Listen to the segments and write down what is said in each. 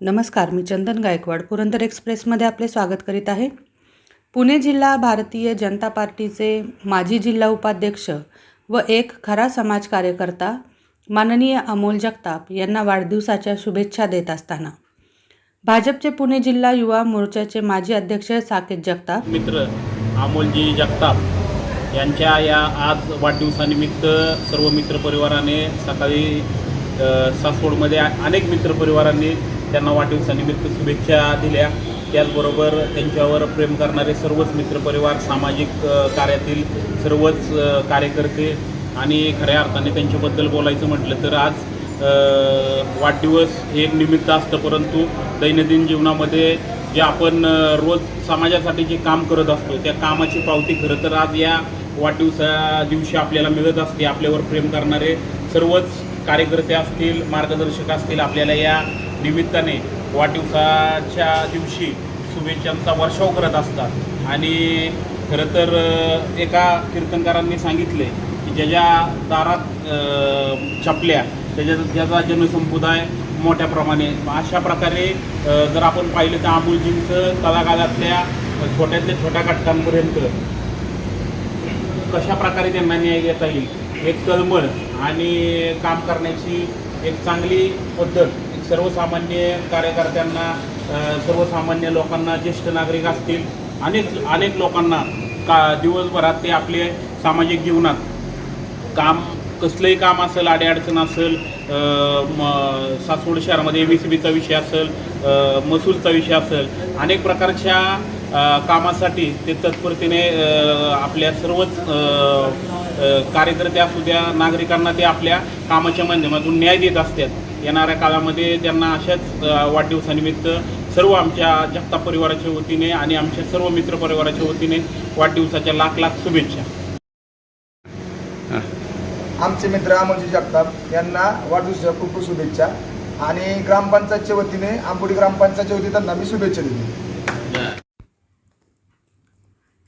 नमस्कार मी चंदन गायकवाड पुरंदर एक्सप्रेसमध्ये आपले स्वागत करीत आहे. पुणे जिल्हा भारतीय जनता पार्टीचे माजी जिल्हा उपाध्यक्ष व एक खरा समाज कार्यकर्ता माननीय अमोल जगताप यांना वाढदिवसाच्या शुभेच्छा देत असताना. भाजपचे पुणे जिल्हा युवा मोर्चाचे माजी अध्यक्ष साकेत जगताप. मित्र अमोलजी जगताप यांच्या या आज वाढदिवसानिमित्त सर्व मित्रपरिवाराने सकाळी सासवडमध्ये अनेक मित्रपरिवारांनी त्यांना वाढदिवसानिमित्त शुभेच्छा दिल्या. त्याचबरोबर त्यांच्यावर प्रेम करणारे सर्वच मित्रपरिवार सामाजिक कार्यातील सर्वच कार्यकर्ते आणि खऱ्या अर्थाने त्यांच्याबद्दल बोलायचं म्हटलं तर आज वाढदिवस हे एक निमित्त असतं. परंतु दैनंदिन जीवनामध्ये जे आपण रोज समाजासाठी जे काम करत असतो त्या कामाची पावती खरं तर आज या वाढदिवसा दिवशी आपल्याला मिळत असते. आपल्यावर प्रेम करणारे सर्वच कार्यकर्ते असतील मार्गदर्शक असतील आपल्याला या निमित्ताने वाढदिवसाच्या दिवशी शुभेच्छांचा वर्षाव करत असतात. आणि खरं तर एका कीर्तनकारांनी सांगितले की ज्याच्या दारात छापल्या त्याच्या त्याचा जनसमुदाय मोठ्या प्रमाणे अशा प्रकारे जर आपण पाहिलं तर अमोलजींचं तळागाळातल्या छोट्यातल्या छोट्या घटकांपर्यंत कशा प्रकारे त्यांना न्याय घेता येईल एक तळमळ आणि काम करण्याची एक चांगली पद्धत सर्वसामान्य कार्यकर्त्यांना सर्वसामान्य लोकांना ज्येष्ठ नागरिक असतील अनेक अनेक लोकांना का दिवसभरात ते आपले सामाजिक जीवनात काम कसलंही काम असेल अडीअडचण असेल म सासवड शहरामध्ये एम सी बीचा विषय असेल महसूलचा विषय असेल अनेक प्रकारच्या कामासाठी ते तत्परतेने आपल्या सर्वच कार्यकर्ते असू द्या नागरिकांना ते आपल्या कामाच्या माध्यमातून न्याय देत असतात. येणाऱ्या काळामध्ये त्यांना अशाच वाढदिवसानिमित्त सर्व आमच्या जगताप परिवाराच्या वतीने आणि आमच्या सर्व मित्र परिवाराच्या वतीने वाढदिवसाच्या लाख लाख शुभेच्छा. आमचे मित्र अमोलजी जगताप यांना वाढदिवसाच्या खूप खूप शुभेच्छा आणि ग्रामपंचायतच्या वतीने आंबोडी ग्रामपंचायतच्या वतीने त्यांना मी शुभेच्छा देतो.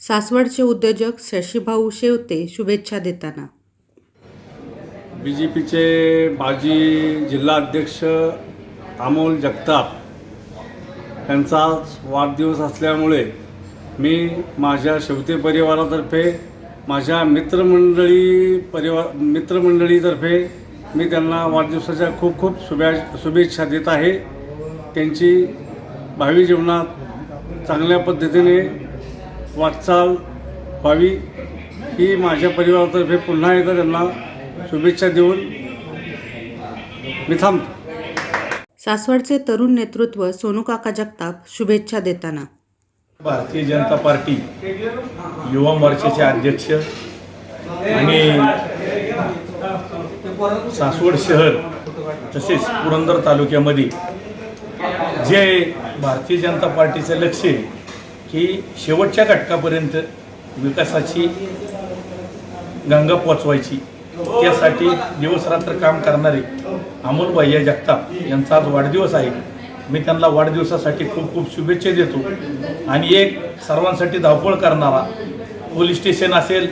सासवडचे उद्योजक शशीभाऊ शेवते शुभेच्छा देताना. बी जे पीचे माजी जिल्हा अध्यक्ष अमोल जगताप यांचा आज वाढदिवस असल्यामुळे मी माझ्या शेवते परिवारातर्फे माझ्या मित्रमंडळी परिवार मित्रमंडळीतर्फे मी त्यांना वाढदिवसाच्या खूप खूप शुभे शुभेच्छा देत आहे. त्यांची भावी जीवनात चांगल्या पद्धतीने वाटचाल व्हावी ही माझ्या परिवारातर्फे पुन्हा एकदा त्यांना शुभेच्छा देऊन मी थांबतो. सासवडचे तरुण नेतृत्व सोनूकाका जगताप शुभेच्छा देताना. भारतीय जनता पार्टी युवा मोर्चाचे अध्यक्ष आणि सासवड शहर तसेच पुरंदर तालुक्यामध्ये जे भारतीय जनता पार्टीचं लक्ष आहे की शेवटच्या घटकापर्यंत विकासाची गंगा पोचवायची त्यासाठी दिवसरात्र काम करणारे अमोल भैया जगताप यांचा आज वाढदिवस आहे. मी त्यांना वाढदिवसासाठी खूप खूप शुभेच्छा देतो. आणि एक सर्वांसाठी धावपळ करणारा पोलीस स्टेशन असेल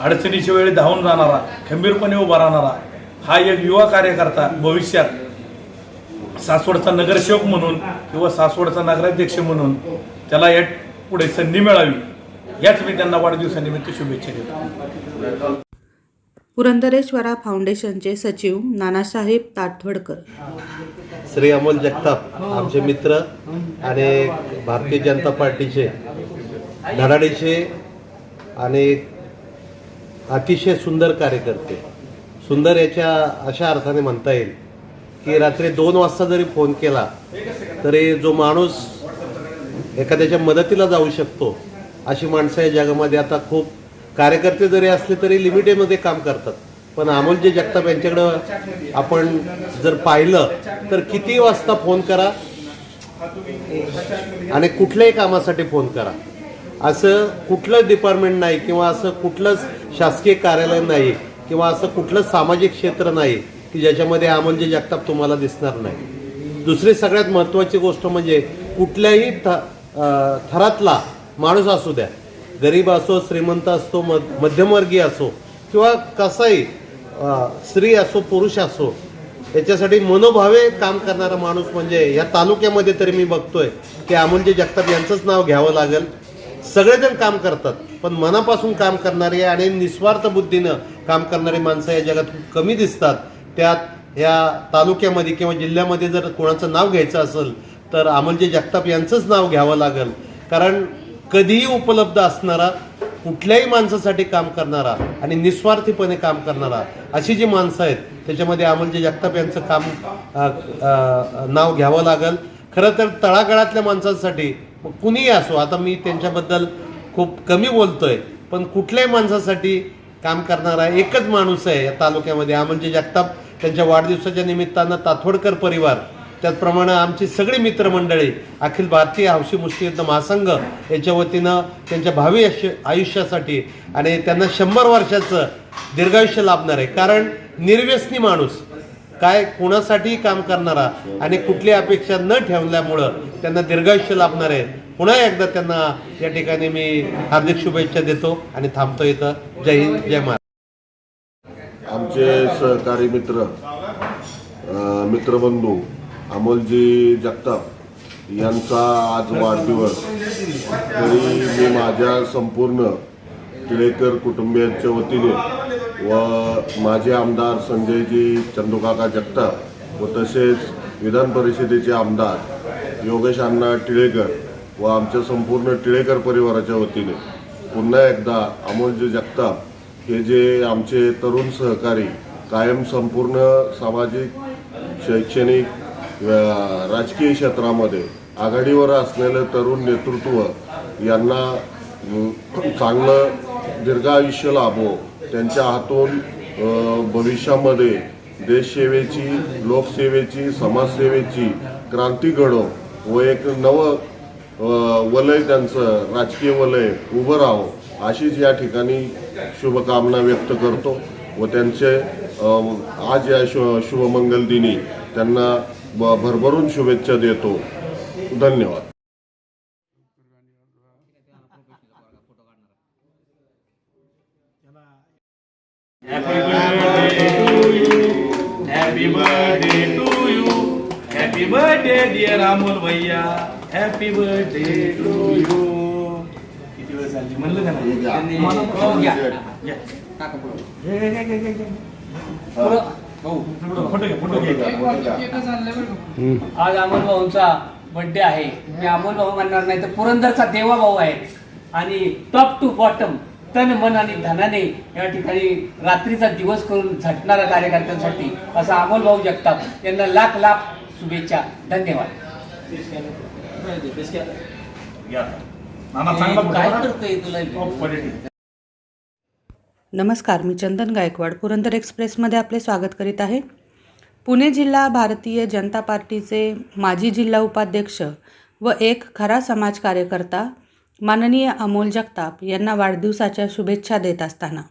अडचणीच्या वेळी धावून जाणारा खंबीरपणे उभा राहणारा हा एक युवा कार्यकर्ता भविष्यात सासवडचा नगरसेवक म्हणून किंवा सासवडचा नगराध्यक्ष म्हणून त्याला या पुढे संधी मिळावी. याच मी त्यांना वाढदिवसानिमित्त शुभेच्छा देतो. पुरंदरेश्वरा फाउंडेशनचे सचिव नानासाहेब ताटवडकर. श्री अमोल जगताप आमचे मित्र आणि भारतीय जनता पार्टीचे धडाडीचे आणि अतिशय सुंदर कार्यकर्ते. सुंदर याच्या अशा अर्थाने म्हणता येईल की रात्री दोन वाजता जरी फोन केला तरी जो माणूस एखाद्याच्या मदतीला जाऊ शकतो अशी माणसं या जगामध्ये आता खूप कार्यकर्ते जरी असले तरी लिमिटेडमध्ये काम करतात. पण अमोलजी जगताप यांच्याकडं आपण जर पाहिलं तर किती वाजता फोन करा? आणि कुठल्याही कामासाठी फोन करा. असं कुठलंच डिपार्टमेंट नाही किंवा असं कुठलंच शासकीय कार्यालय नाही किंवा असं कुठलंच सामाजिक क्षेत्र नाही की ज्याच्यामध्ये अमोलजी जगताप तुम्हाला दिसणार नाही. दुसरी सगळ्यात महत्त्वाची गोष्ट म्हणजे कुठल्याही थ थरातला माणूस असू द्या गरीब असो श्रीमंत असतो मध्यमवर्गीय असो किंवा कसाही स्त्री असो पुरुष असो याच्यासाठी मनोभावे काम करणारा माणूस म्हणजे या तालुक्यामध्ये तरी मी बघतोय की अमोलजी जगताप यांचंच नाव घ्यावं लागेल. सगळेजण काम करतात पण मनापासून काम करणारे आणि निस्वार्थ बुद्धीनं काम करणारी माणसं या जगात कमी दिसतात. त्यात या तालुक्यामध्ये किंवा जिल्ह्यामध्ये जर कोणाचं नाव घ्यायचं असेल तर अमोलजी जगताप यांचंच नाव घ्यावं लागेल. कारण कधीही उपलब्ध असणारा कुठल्याही माणसासाठी काम करणारा आणि निस्वार्थीपणे काम करणारा अशी जी माणसं आहेत त्याच्यामध्ये अमोलजी जगताप यांचं काम नाव घ्यावं लागेल. खरं तर तळागाळातल्या माणसांसाठी कुणीही असो आता मी त्यांच्याबद्दल खूप कमी बोलतोय पण कुठल्याही माणसासाठी काम करणारा एकच माणूस आहे या तालुक्यामध्ये अमोलजी जगताप. त्यांच्या वाढदिवसाच्या निमित्तानं ताथोडकर परिवार त्याचप्रमाणे आमची सगळी मित्रमंडळी अखिल भारतीय हौशी मुष्टियुद्ध महासंघ याच्या वतीनं त्यांच्या भावी आयुष्य आयुष्यासाठी आणि त्यांना शंभर वर्षाचं दीर्घायुष्य लाभणार आहे. कारण निर्व्यसनी माणूस काय कोणासाठीही काम करणारा आणि कुठली अपेक्षा न ठेवल्यामुळं त्यांना दीर्घायुष्य लाभणार आहे. पुन्हा एकदा त्यांना या ठिकाणी मी हार्दिक शुभेच्छा देतो आणि थांबतो इथं. जय हिंद जय महाराष्ट्र. आमचे सहकारी मित्र मित्रबंधू अमोलजी जगताप यांचा आज वाढदिवस. तरी मी माझ्या संपूर्ण टिळेकर कुटुंबियांच्या वतीने व माझे आमदार संजयजी चंदूकाका जगताप व तसेच विधान परिषदेचे आमदार योगेश अण्णा टिळेकर व आमच्या संपूर्ण टिळेकर परिवाराच्या वतीने पुन्हा एकदा अमोलजी जगताप हे जे आमचे तरुण सहकारी कायम संपूर्ण सामाजिक शैक्षणिक राजकीय क्षेत्रामध्ये आघाडीवर असलेलं तरुण नेतृत्व यांना चांगलं दीर्घायुष्य लाभो त्यांच्या हातून भविष्यामध्ये देशसेवेची लोकसेवेची समाजसेवेची क्रांती घडो व एक नवं वलय त्यांचं राजकीय वलय उभं राहावं अशीच या ठिकाणी शुभकामना व्यक्त करतो व त्यांचे आज या शु शुभमंगल दिनी त्यांना भरभरून शुभेच्छा देतो. धन्यवाद. Happy birthday to you happy birthday dear Amol भैया हॅपी बर्थडे टू यू किती वेळ चालली? म्हणलं का नाही? हो, घ्या. घ्या. आज अमोल भाऊंचा बर्थडे आहे. मी अमोल भाऊ म्हणणार नाही तर पुरंदरचा देवा भाऊ आहे. आणि टॉप टू बॉटम तन मन आणि धनाने या ठिकाणी रात्रीचा दिवस करून झटणाऱ्या कार्यकर्त्यांसाठी असा अमोल भाऊ जगताप यांना लाख लाख शुभेच्छा. धन्यवाद. काय. करतोय तुला. नमस्कार मी चंदन गायकवाड पुरंदर एक्सप्रेसमध्ये आपले स्वागत करीत आहे. पुणे जिल्हा भारतीय जनता पार्टीचे माजी जिल्हा उपाध्यक्ष व एक खरा समाज कार्यकर्ता माननीय अमोल जगताप यांना वाढदिवसाच्या शुभेच्छा देत असताना.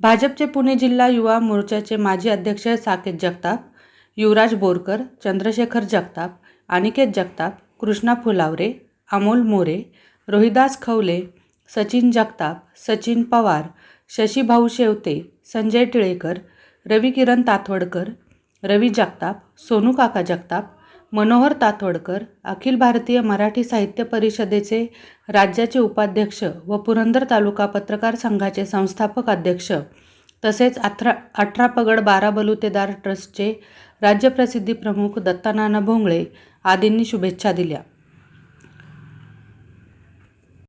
भाजपचे पुणे जिल्हा युवा मोर्चाचे माजी अध्यक्ष साकेत जगताप युवराज बोरकर चंद्रशेखर जगताप अनिकेत जगताप कृष्णा फुलावरे अमोल मोरे रोहिदास खवले सचिन जगताप सचिन पवार शशीभाऊ शेवते संजय टिळेकर रवी किरण रवी जगताप सोनू काका जगताप मनोहर तातवडकर अखिल भारतीय मराठी साहित्य परिषदेचे राज्याचे उपाध्यक्ष व पुरंदर तालुका पत्रकार संघाचे संस्थापक अध्यक्ष तसेच अठरा अठरा पगड बारा बलुतेदार ट्रस्टचे राज्यप्रसिद्धी प्रमुख दत्तानाना भोंगळे आदींनी शुभेच्छा दिल्या.